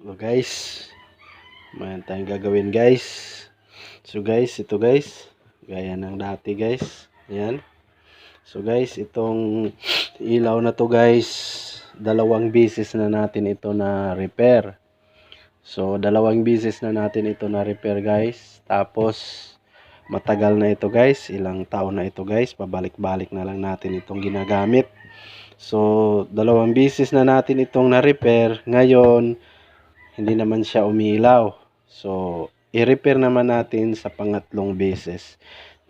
So guys, mayroon tayong gagawin guys. So guys, ito guys, gaya ng dati guys. Ayan. So guys, itong ilaw na to guys, dalawang bisis na natin ito na repair. So dalawang bisis na natin ito na repair guys. Tapos matagal na ito guys, ilang taon na ito guys, pabalik-balik na lang natin itong ginagamit. So dalawang bisis na natin itong na repair. Ngayon, hindi naman siya umilaw. So, i-repair naman natin sa pangatlong beses.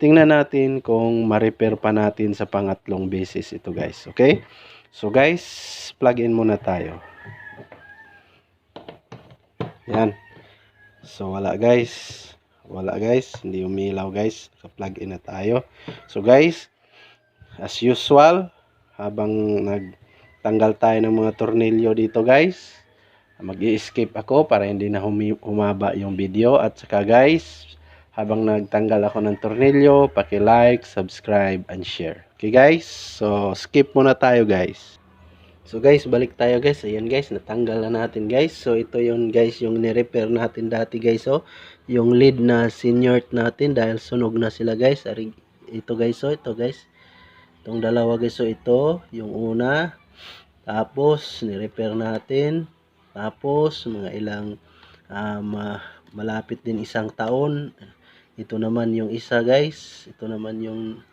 Tingnan natin kung ma-repair pa natin sa pangatlong beses ito guys. Okay? So guys, plug in muna tayo. Yan. So wala guys. Wala guys. Hindi umilaw guys. Naka-plug in na tayo. So guys, as usual, habang nagtanggal tayo ng mga tornilyo dito guys, mag escape ako para hindi na humaba yung video. At saka guys habang nagtanggal ako ng tornilyo paki-like, subscribe and share. Okay guys? So skip muna tayo guys. So guys balik tayo guys. Ayan guys natanggal na natin guys. So ito yung guys yung ni-repair natin dati guys oh. Yung lead na senior natin dahil sunog na sila guys. Ito guys oh ito guys. Itong dalawa guys oh ito yung una. Tapos ni-repair natin tapos, mga ilang ma malapit din isang taon. Ito naman yung isa guys. Ito naman yung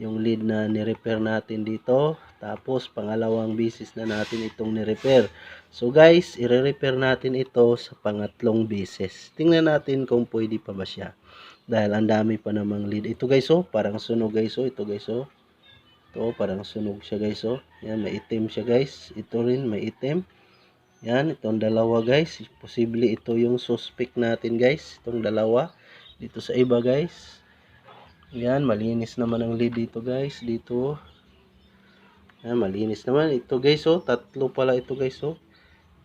yung lead na ni-repair natin dito. Tapos, pangalawang bisis na natin itong ni-repair. So guys, i-repair natin ito sa pangatlong bisis. Tingnan natin kung pwede pa ba siya. Dahil ang dami pa namang lead. Ito guys oh, parang sunog guys oh. Ito guys oh. Ito, parang sunog siya guys oh. Yan, may itim siya guys. Ito rin, may itim. Yan, itong dalawa guys. Posible ito yung suspect natin guys. Itong dalawa. Dito sa iba guys. Yan, malinis naman ang lid dito guys. Dito. Yan, malinis naman. Ito guys oh. Tatlo pala ito guys oh.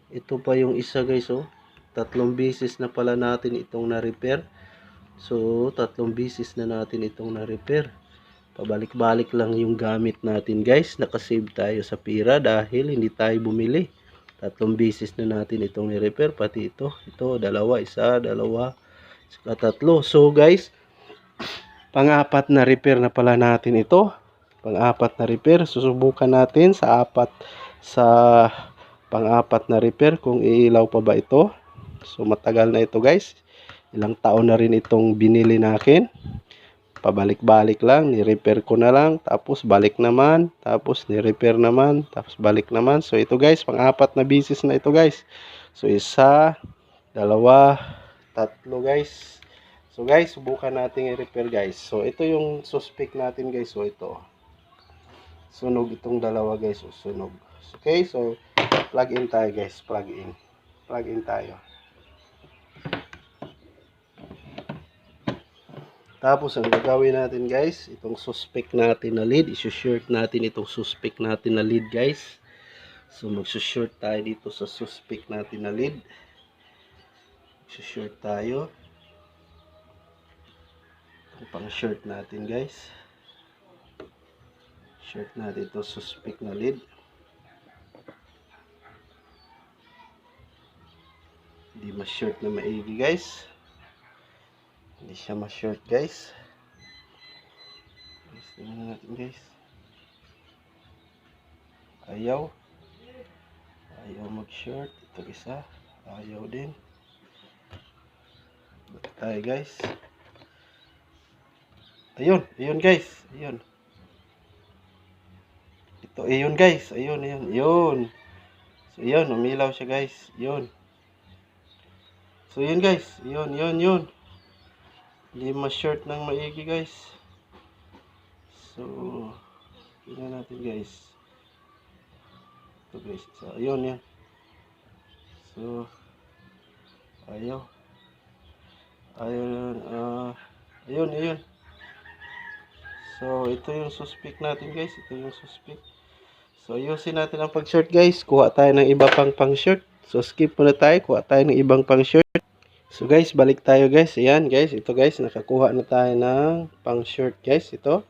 Ito pa yung isa guys oh. Tatlong bisis na pala natin itong na-repair. So, tatlong bisis na natin itong na-repair. Pabalik-balik lang yung gamit natin guys. Nakasave tayo sa pira dahil hindi tayo bumili. Tatlong bisis na natin itong ni-repair. Pati ito. Ito, dalawa, isa, dalawa, saka tatlo. So guys, pang-apat na repair na pala natin ito. Pang-apat na repair. Susubukan natin sa apat sa pang-apat na repair kung iilaw pa ba ito. So matagal na ito guys. Ilang taon na rin itong binili nakin pabalik-balik lang, ni-repair ko na lang, tapos balik naman, tapos ni-repair naman, tapos balik naman. So ito guys, pang-apat na bisis na ito guys. So isa, dalawa, tatlo guys. So guys, subukan natin i-repair guys. So ito yung suspect natin guys. So ito. Sunog itong dalawa guys. Sunog. Okay, so plug in tayo guys. Plug in. Plug in tayo. Tapos, ang gagawin natin guys, itong suspect natin na lead, isushirt natin itong suspect natin na lead guys. So, magsushirt tayo dito sa suspect natin na lead. Isushirt tayo. Itong pang shirt natin guys. Shirt natin itong suspect na lead. Hindi ma-shirt na maigi guys. Hindi siya ma-short guys. Guys, tingnan natin guys. Ayaw. Ayaw mag-short. Ito isa. Ayaw din. Bata tayo guys. Ayun. Ayun guys. Ayun. Ito. Ayun guys. Ayun. Ayun. Ayun. So, ayun. Umilaw siya guys. Ayun. So, yun guys. Yun, yun, yun. Hindi ma-short ng maigi guys. So, tingnan natin guys. Ito guys. So, ayun yan. So, ayaw. Ayun, uh, ayun, ayun. So, ito yung suspect natin guys. Ito yung suspect. So, ayusin natin ang pag-short guys. Kuha tayo ng iba pang pang-short. So, skip muna tayo. Kuha tayo ng ibang pang-short. So guys, balik tayo guys. Ayan guys, ito guys, nakakuha na tayo ng pang shirt guys, ito.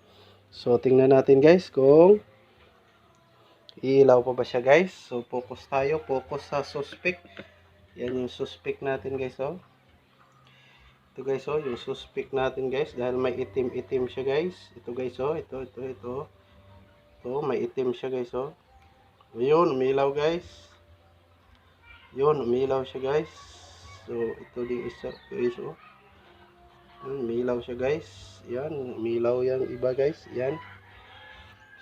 So tingnan natin guys kung ilaw pa ba siya guys. So focus tayo, focus sa suspect. Yan yung suspect natin guys oh. Ito guys oh, yung suspect natin guys dahil may itim-itim siya guys. Ito guys oh, ito ito ito. Ito may itim siya guys oh. Ayun, umilaw guys. Yun, umilaw siya guys. So ito din isa guys oh. Yun, umilaw siya guys. Yan, umilaw yung iba guys. Yan.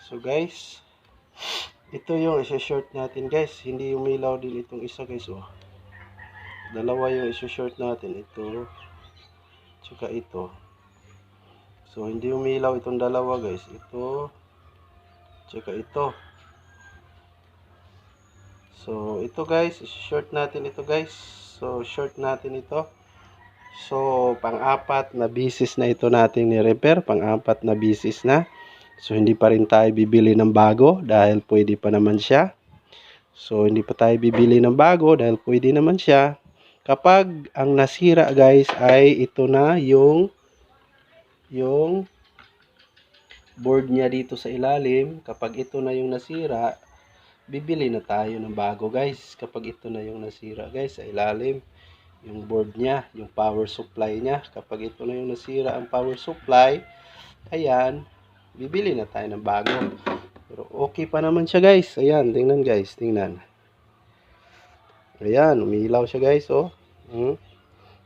So guys, ito yung isa-short natin guys. Hindi umilaw din itong isa guys oh. Dalawa yung isa-short natin. Ito. Tsaka ito. So hindi umilaw itong dalawa guys. Ito. Tsaka ito. So ito guys, isa-short natin ito guys. So short natin ito. So pang-apat na bisis na ito nating ni-repair. Pang-apat na bisis na. So hindi pa rin tayo bibili ng bago dahil pwede pa naman siya. So hindi pa tayo bibili ng bago dahil pwede naman siya. Kapag ang nasira guys ay ito na yung yung board niya dito sa ilalim. Kapag ito na yung nasira, bibili na tayo ng bago guys. Kapag ito na yung nasira guys sa ilalim yung board niya, yung power supply niya. Kapag ito na yung nasira ang power supply, ayan, bibili na tayo ng bago. Pero okay pa naman siya guys. Ayan, tingnan guys, tingnan. Ayan, umilaw siya guys, oh. Hmm.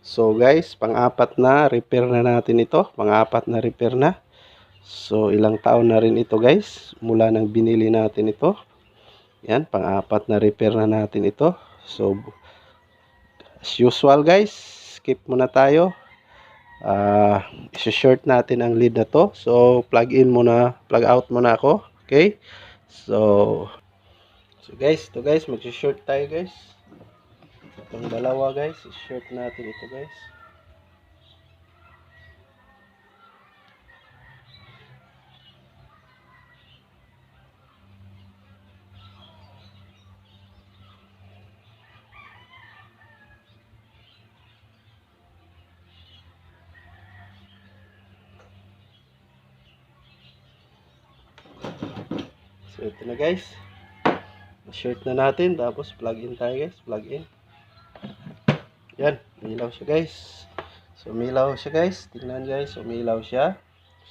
So guys, pang-apat na repair na natin ito. Pang-apat na repair na. So ilang taon na rin ito guys, mula nang binili natin ito. Yan, pang-apat na repair na natin ito. So as usual guys, skip muna tayo. Ah, uh, short natin ang lead na to. So plug in muna, plug out muna ako. Okay? So So guys, to guys, mag-short tayo guys. Itong dalawa guys, short natin ito guys. So ito na guys. Short na natin tapos plug in tayo guys, plug in. Yan, umilaw siya guys. So umilaw siya guys. Tingnan guys, umilaw siya.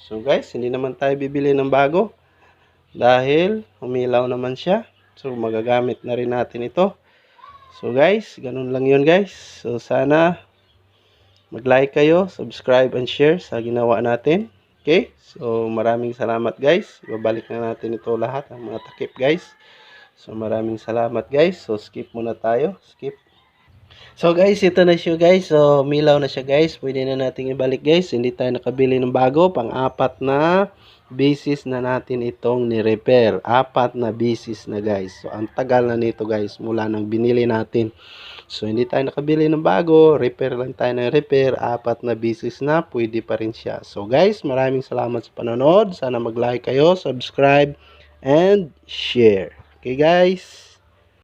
So guys, hindi naman tayo bibili ng bago dahil umilaw naman siya. So magagamit na rin natin ito. So guys, ganun lang 'yun guys. So sana mag-like kayo, subscribe and share sa ginawa natin. Okay? So, maraming salamat guys. Ibabalik na natin ito lahat, ang mga takip guys. So, maraming salamat guys. So, skip muna tayo. Skip. So, guys, ito na siya guys. So, milaw na siya guys. Pwede na natin ibalik guys. Hindi tayo nakabili ng bago. Pang-apat na basis na natin itong ni-repair. Apat na basis na guys. So, ang tagal na nito guys mula nang binili natin. So, hindi tayo nakabili ng bago. Repair lang tayo ng repair. Apat na basis na. Pwede pa rin siya. So, guys, maraming salamat sa panonood. Sana mag-like kayo, subscribe, and share. Okay, guys?